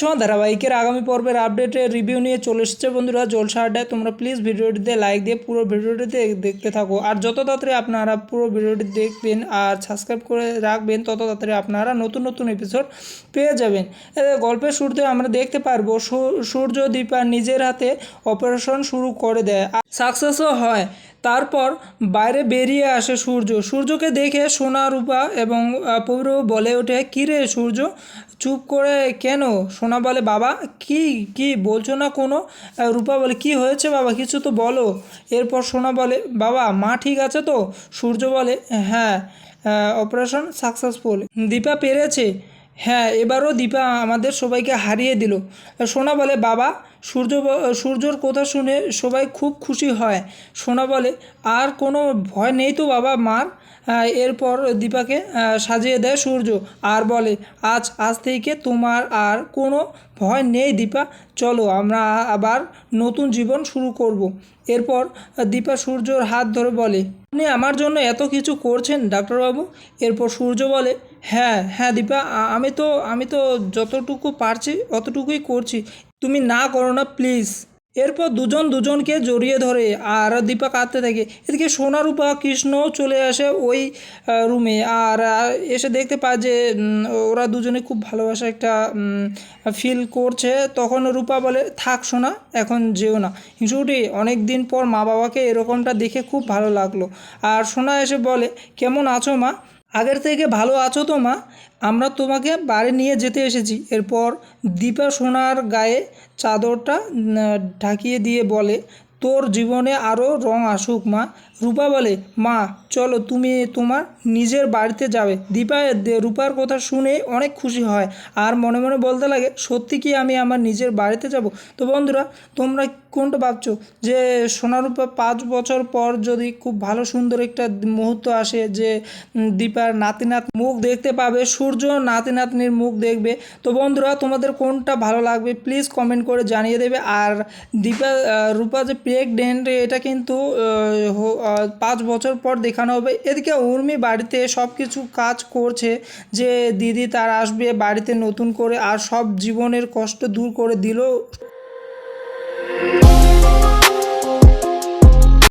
ছোঁয়া ধারাবাহিকের আগামী পর্বের আপডেটের রিভিউ নিয়ে চলে এসেছে বন্ধুরা জলসা আড্ডায়। তোমরা প্লিজ ভিডিওটিতে লাইক দিয়ে পুরো ভিডিওটিতে দেখতে থাকো। আর যত তাড়াতাড়ি আপনারা পুরো ভিডিওটি দেখবেন আর সাবস্ক্রাইব করে রাখবেন, তত তাড়াতাড়ি আপনারা নতুন নতুন এপিসোড পেয়ে যাবেন। গল্পের শুরুতে আমরা দেখতে পারব সূর্য দীপা নিজের হাতে অপারেশন শুরু করে দেয়। আর সাকসেসও হয়। তারপর বাইরে বেরিয়ে আসে সূর্য। সূর্যকে দেখে সোনা, রূপা এবং পবিত্র বলে ওঠে কী রে সূর্য, চুপ করে কেন সোনা বলে, বাবা, কি কি বলছো না কোনো রূপা বলে, কি হয়েছে বাবা, কিছু তো বলো এরপর সোনা বলে, বাবা, মা ঠিক আছে তো সূর্য বলে হ্যাঁ অপারেশন সাকসেসফুল দীপা পেরেছে। হ্যাঁ এবারও দীপা আমাদের সবাইকে হারিয়ে দিল। সোনা বলে, বাবা সূর্য সূর্যর কথা শুনে সবাই খুব খুশি হয়। সোনা বলে, আর কোনো ভয় নেই তো বাবা মার। এরপর দীপাকে সাজিয়ে দেয় সূর্য। আর বলে, আজ আজ থেকে তোমার আর কোনো ভয় নেই দীপা। চলো, আমরা আবার নতুন জীবন শুরু করব। এরপর দীপা সূর্যর হাত ধরে বলে, আপনি আমার জন্য এত কিছু করছেন, ডাক্তারবাবু? এরপর সূর্য বলে হ্যাঁ হ্যাঁ দীপা আমি তো আমি তো যতটুকু পারছি, অতটুকুই করছি। তুমি না করো না প্লিজ এরপর দুজন দুজনকে জড়িয়ে ধরে আর দীপা কাঁদতে থাকে। এদিকে সোনারূপা কৃষ্ণও চলে আসে ওই রুমে আর এসে দেখতে পায় যে ওরা দুজনে খুব ভালোবাসা একটা ফিল করছে। তখন রূপা বলে, থাক সোনা, এখন যেও না। হিংসুটি অনেক দিন পর মা বাবাকে এরকমটা দেখে খুব ভালো লাগল। আর সোনা এসে বলে, কেমন আছো মা? আগের থেকে ভালো আছো তো, মা? আমরা তোমাকে বাড়ি নিয়ে যেতে এসেছি। এরপর দীপা সোনার গায়ে চাদরটা ঢাকিয়ে দিয়ে বলে তোর জীবনে আরও রং আসুক, মা। রূপা বলে, মা, চলো, তুমি তোমার নিজের বাড়িতে যাবে। দীপা রূপার কথা শুনে অনেক খুশি হয়। আর মনে মনে বলতে লাগে, সত্যি কি আমি আমার নিজের বাড়িতে যাব? তো বন্ধুরা, তোমরা কোনটা ভাবছ? যে সোনারূপা পাঁচ বছর পর যদি খুব ভালো সুন্দর একটা মুহূর্ত আসে, যে দীপার নাতি নাত মুখ দেখতে পাবে, সূর্য নাতি নাতনির মুখ দেখবে, তো বন্ধুরা, তোমাদের কোনটা ভালো লাগবে, প্লিজ কমেন্ট করে জানিয়ে দেবে। আর দীপা, রূপা যে প্রেগনেন্ট এটা কিন্তু পাঁচ বছর পর দেখানো হবে। এদিকে উর্মি বাড়িতে সব কিছু কাজ করছে যে দিদি তার আসবে বাড়িতে নতুন করে, আর সব জীবনের কষ্ট দূর করে দিল।